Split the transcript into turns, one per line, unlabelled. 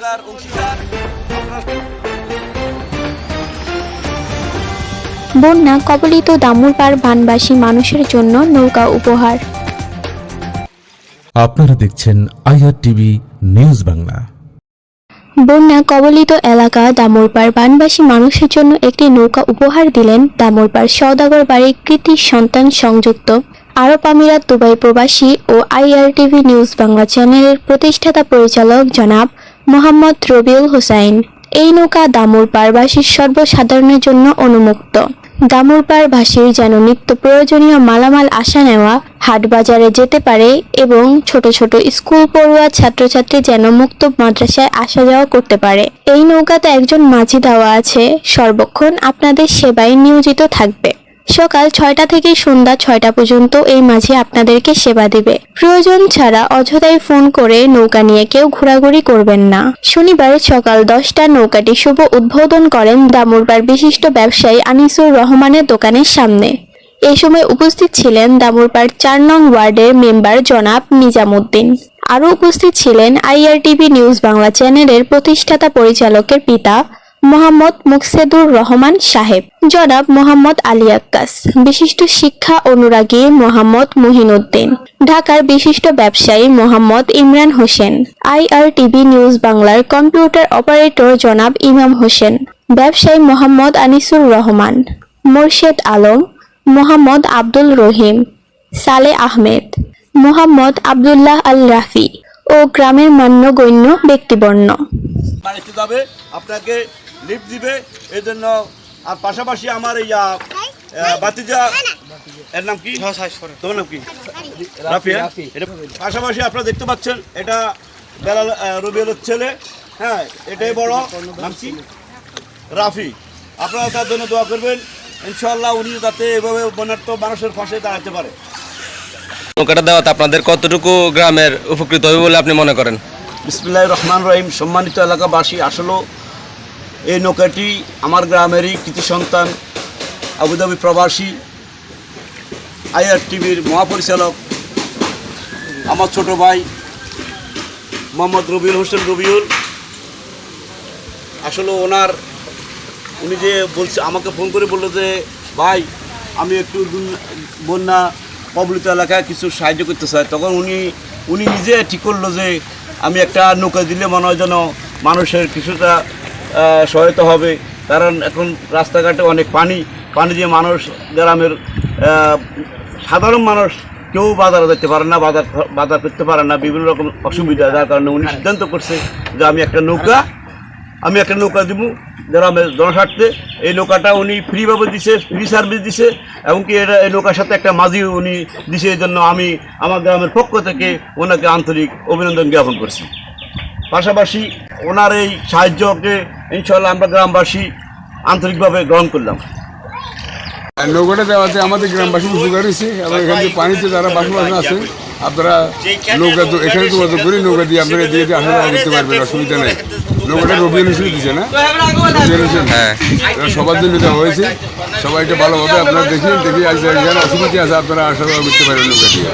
নৌকার অংশীদার।
বন্যা কবলিত দামুরপাড় বানবাসী মানুষের জন্য নৌকা উপহার।
আপনারা দেখছেন আইআর টিভি নিউজ বাংলা।
বন্যা কবলিত এলাকা দামোরপাড় বানবাসী মানুষের জন্য একটি নৌকা উপহার দিলেন দামোরপাড় সওদাগর বাড়ির কৃতি সন্তান সংযুক্ত। আরব আমিরাত দুবাই প্রবাসী ও আইআরটিভি নিউজ বাংলা চ্যানেলের প্রতিষ্ঠাতা পরিচালক জনাব মোহাম্মদ রবিউল হোসাইন। এই নৌকা দামোরপাড়বাসীর সর্বসাধারণের জন্য অনুমুক্ত। দামোরপাড়বাসীর যেন নিত্য প্রয়োজনীয় মালামাল আসা নেওয়া হাট বাজারে যেতে পারে এবং ছোট ছোট স্কুল পড়ুয়া ছাত্রছাত্রী যেন মুক্ত মাদ্রাসায় আসা যাওয়া করতে পারে। এই নৌকাতে একজন মাঝি দেওয়া আছে। সর্বক্ষণ আপনাদের সেবায় নিয়োজিত থাকবে। সকাল ছয়টা থেকে সন্ধ্যা ছয়টা পর্যন্ত এই মাঝি আপনাদেরকে সেবা দিবে। প্রয়োজন ছাড়া অযথাই ফোন করে নৌকা নিয়ে কেউ ঘোরাঘুরি করবেন না। শনিবার সকাল দশটা নৌকাটি শুভ উদ্বোধন করেন দামুরবার বিশিষ্ট ব্যবসায়ী আনিসুর রহমানের দোকানের সামনে। এ সময় উপস্থিত ছিলেন দামুরপাড় চার নং ওয়ার্ডের মেম্বার জনাব নিজামুদ্দিন। আরও উপস্থিত ছিলেন আইআরটিভি নিউজ বাংলা চ্যানেলের প্রতিষ্ঠাতা পরিচালকের পিতা মোহাম্মদ মুকসেদুর রহমান সাহেব। জনাব মোহাম্মদ আলী আক্কাস। বিশিষ্ট শিক্ষা অনুরাগী মোহাম্মদ মুহিনুদ্দিন। ঢাকার বিশিষ্ট ব্যবসায়ী মোহাম্মদ ইমরান হোসেন। আইআরটিভি নিউজ বাংলার কম্পিউটার অপারেটর জনাব ইমাম হোসেন। ব্যবসায়ী মোহাম্মদ আনিসুর রহমান। মোর্শেদ আলম, মোহাম্মদ আব্দুল রহিম, সালে আহমেদ, মোহাম্মদ আব্দুল্লাহ আল রাফি ও গ্রামের মান্যগণ্য ব্যক্তিবর্ণ।
যাবে আপনাকে লিফট দিবে এই জন্য আর পাশাপাশি আমার এই বাতিজা এর নাম কি? তোমার নাম কি? রাফি হ্যাঁ? পাশাপাশি আপনারা দেখতে পাচ্ছেন এটা বেলাল রবিউলের ছেলে। হ্যাঁ এটাই বড়। নাম কি? রাফি। আপনারা তার জন্য দোয়া করবেন। ইনশাল্লাহ উনি যাতে এভাবে বন্যার্থ মানুষের পাশে দাঁড়াতে পারে।
নৌকাটা দেওয়াতে আপনাদের কতটুকু গ্রামের উপকৃত হবে বলে আপনি মনে করেন?
বিসমিল্লাহ রহমান রহিম। সম্মানিত এলাকাবাসী আসলে এই নৌকাটি আমার গ্রামেরই কৃতি সন্তান আবুধাবি প্রবাসী আইআর টিভির মহাপরিচালক, আমার ছোট ভাই মোহাম্মদ রবিউল হোসেন রবিউল। আসলে ওনার, উনি যে বলছে, আমাকে ফোন করে বলল যে, ভাই, আমি একটু বন্যা কবলিত এলাকায় কিছু সাহায্য করতে চাই। তখন উনি উনি নিজে ঠিক করল যে, আমি একটা নৌকা দিলে মনে হয় যেন মানুষের কিছুটা সহায়তা হবে। কারণ এখন রাস্তাঘাটে অনেক পানি পানি দিয়ে মানুষ গ্রামের সাধারণ মানুষ কেউ বাজারে যেতে পারে না, বাজার বাজার করতে পারে না, বিভিন্ন রকম অসুবিধা, যার কারণে উনি সিদ্ধান্ত করছে যে আমি একটা নৌকা, আমি একটা নৌকা দিব গ্রামের জনস্বার্থে। এই নৌকাটা উনি ফ্রিভাবে দিছে ফ্রি সার্ভিস দিছে এমনকি এটা, এই নৌকার সাথে একটা মাঝি উনি দিছে, এই জন্য আমি আমার গ্রামের পক্ষ থেকে ওনাকে আন্তরিক অভিনন্দন জ্ঞাপন করছি। পাশাপাশি ওনার এই সাহায্যকে ইনশাল্লাহ আমরা গ্রামবাসী আন্তরিকভাবে গ্রহণ করলাম।
নৌকাটা দেওয়াতে আমাদের গ্রামবাসী উপকার হয়েছে এবং এখান পানিতে যারা বাসবাসী আছে, আপনারা নৌকা এখানে যোগাযোগ করে নৌকা দিয়ে আপনারা দিয়ে দিয়ে আসা যাওয়া করতে পারবেন অসুবিধা নেই। নৌকাটা রবিউল হিসেবে দিচ্ছে না?
হ্যাঁ।
সবার জন্য দেওয়া হয়েছে। সবাইকে ভালোভাবে আপনারা দেখেন, দেখি আজ এখানে অসুবিধা আছে, আপনারা আসা যাওয়া করতে পারবেন নৌকা দিয়ে।